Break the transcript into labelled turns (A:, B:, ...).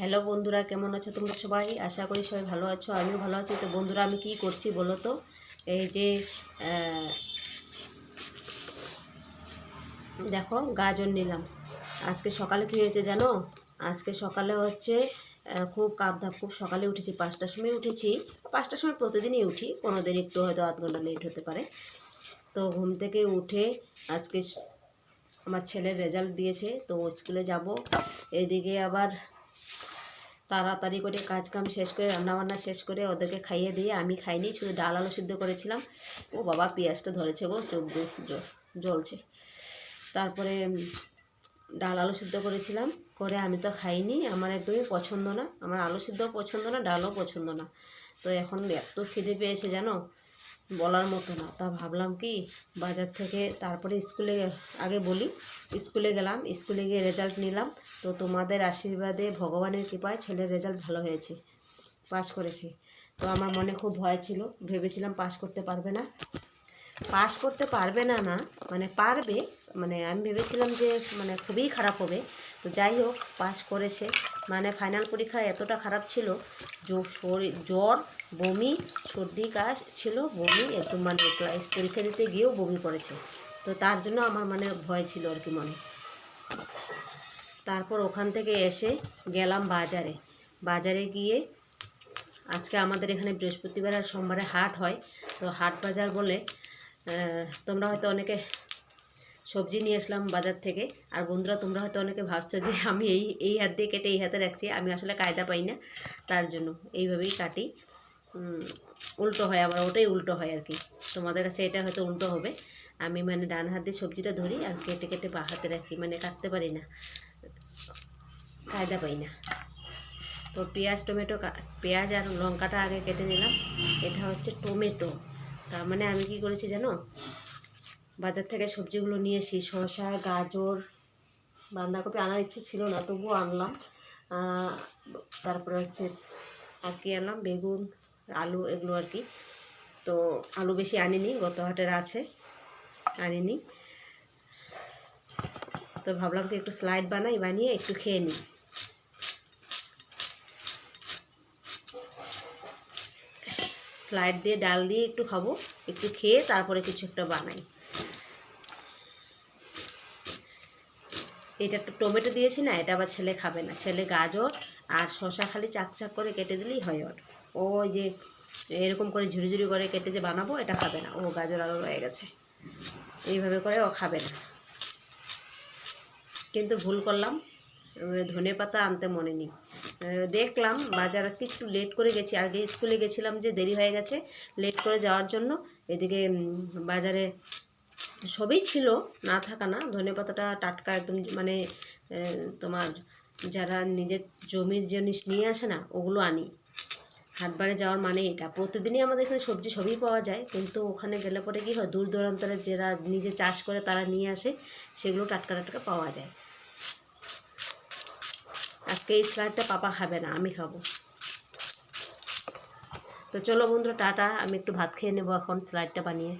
A: Hello বন্ধুরা, কেমন আছো তোমরা সবাই? আশা করি সবাই ভালো আছো, আমিও ভালো আছি। তো বন্ধুরা, আমি কি করছি বলো তো? এই যে দেখো, গাজর নিলাম। আজকে সকালে কী হয়েছে জানো? আজকে সকালে হচ্ছে খুব কাপ ধাপ খুব সকালে উঠেছি, পাঁচটার সময় উঠেছি। পাঁচটার সময় প্রতিদিনই উঠি কোনো দিন একটু হয়তো আধ ঘণ্টা লেট হতে পারে। তো ঘুম থেকে উঠে আজকে আমার ছেলের রেজাল্ট দিয়েছে, তো স্কুলে যাব। এদিকে আবার তাড়াতাড়ি করে কাজ কাম শেষ করে, রান্নাবান্না শেষ করে ওদেরকে খাইয়ে দিয়ে আমি খাইনি, শুধু ডাল আলু সিদ্ধ করেছিলাম। ও বাবা, পেঁয়াজটা ধরেছে গো, চোখ জ্বলছে। তারপরে ডাল আলু সিদ্ধ করেছিলাম, করে আমি তো খাইনি, আমার একদমই পছন্দ না। আমার আলু সিদ্ধও পছন্দ না, ডালও পছন্দ না। তো এখন এত খিদে পেয়েছে জানো? বলার মতো না। তা ভাবলাম কি, বাজার থেকে তারপরে স্কুলে, আগে বলি, স্কুলে গেলাম, স্কুলে গিয়ে রেজাল্ট নিলাম। তো তোমাদের আশীর্বাদে ভগবানের কৃপায় ছেলের রেজাল্ট ভালো হয়েছে পাশ করেছে। তো আমার মনে খুব ভয় ছিল, ভেবেছিলাম পাশ করতে পারবে না। পাস করতে পারবে না না মানে পারবে মানে আমি ভেবেছিলাম যে মানে খুবই খারাপ হবে। তো যাই হোক, পাস করেছে। মানে ফাইনাল পরীক্ষা এতটা খারাপ ছিল শরীর জ্বর, বমি, সর্দি, কাশ ছিল, বমি একদম মানে ক্লাস পরীক্ষা দিতে গিয়েও বমি করেছে। তো তার জন্য আমার মানে ভয় ছিল আর কি মনে। তারপর ওখান থেকে এসে গেলাম বাজারে। বাজারে গিয়ে আজকে আমাদের এখানে বৃহস্পতিবার আর সোমবারে হাট হয়। তো হাট বাজার বলে তোমরা হয়তো অনেকে সবজি নিয়ে আসলাম বাজার থেকে। আর বন্ধুরা, তোমরা হয়তো অনেকে ভাবছ যে আমি এই এই হাত দিয়ে কেটে এই হাতে রাখছি, আমি আসলে কায়দা পাই না। তার জন্য এইভাবেই কাটি। উল্টো হয় আবার ওটাই উল্টো হয় আর কি। তোমাদের কাছে এটা হয়তো উল্টো হবে। আমি মানে ডান হাত দিয়ে সবজিটা ধরি আর কেটে কেটে বা হাতে রাখি মানে কাটতে পারি না। কায়দা পাই না। তো পেঁয়াজ, টমেটো পেঁয়াজ আর লঙ্কাটা আগে কেটে নিলাম। এটা হচ্ছে টমেটো। তার মানে আমি কি করেছি জানো? বাজার থেকে সবজিগুলো নিয়ে এসি শসা, গাজর, বাঁধাকপি আনার ইচ্ছে ছিল না, তবুও আনলাম। তারপরে হচ্ছে আর কি আনলাম বেগুন, আলু এগুলো আর কি। তো আলু বেশি আনিনি, গত হাটের আছে, আনিনি। তো ভাবলাম কি একটু স্লাইড বানাই, বানিয়ে একটু খেয়ে নিই। স্লাইড দিয়ে ডাল দিয়ে একটু খাব, একটু খেয়ে তারপরে কিছু একটা বানাই। এটা একটু টমেটো দিয়েছি না, এটা আবার ছেলে খাবে না। ছেলে গাজর আর শশা খালি চাক চাক করে কেটে দিলেই হয় ওর। ও যে এরকম করে ঝুড়ি ঝুড়ি করে কেটে যে বানাবো, এটা খাবে না। ও গাজর আলু রয়ে গেছে। এইভাবে করে ও খাবে না। কিন্তু ভুল করলাম। ধনে পাতা আনতে মনে নেই। দেখলাম বাজার আজকে একটু লেট করে গেছি। আগে স্কুলে গেছিলাম যে দেরি হয়ে গেছে লেট করে যাওয়ার জন্য। এদিকে বাজারে সবই ছিল, না থাকা না। ধনে পাতাটা টাটকা একদম মানে তোমার যারা নিজের জমির জিনিস নিয়ে আসে না, ওগুলো আনি। হাটবারে যাওয়ার মানে এটা। প্রতিদিনই আমাদের এখানে সবজি সবই পাওয়া যায়, কিন্তু ওখানে গেলে পরে কী হয়, দূর দূরান্তরে যারা নিজে চাষ করে তারা নিয়ে আসে, সেগুলো টাটকা টাটকা পাওয়া যায়। আজকে এই স্যালাডটা পাপা খাবে না, আমি খাব। তো চলো বন্ধুরা, টাটা। আমি একটু ভাত খেয়ে নেব এখন স্যালাডটা বানিয়ে।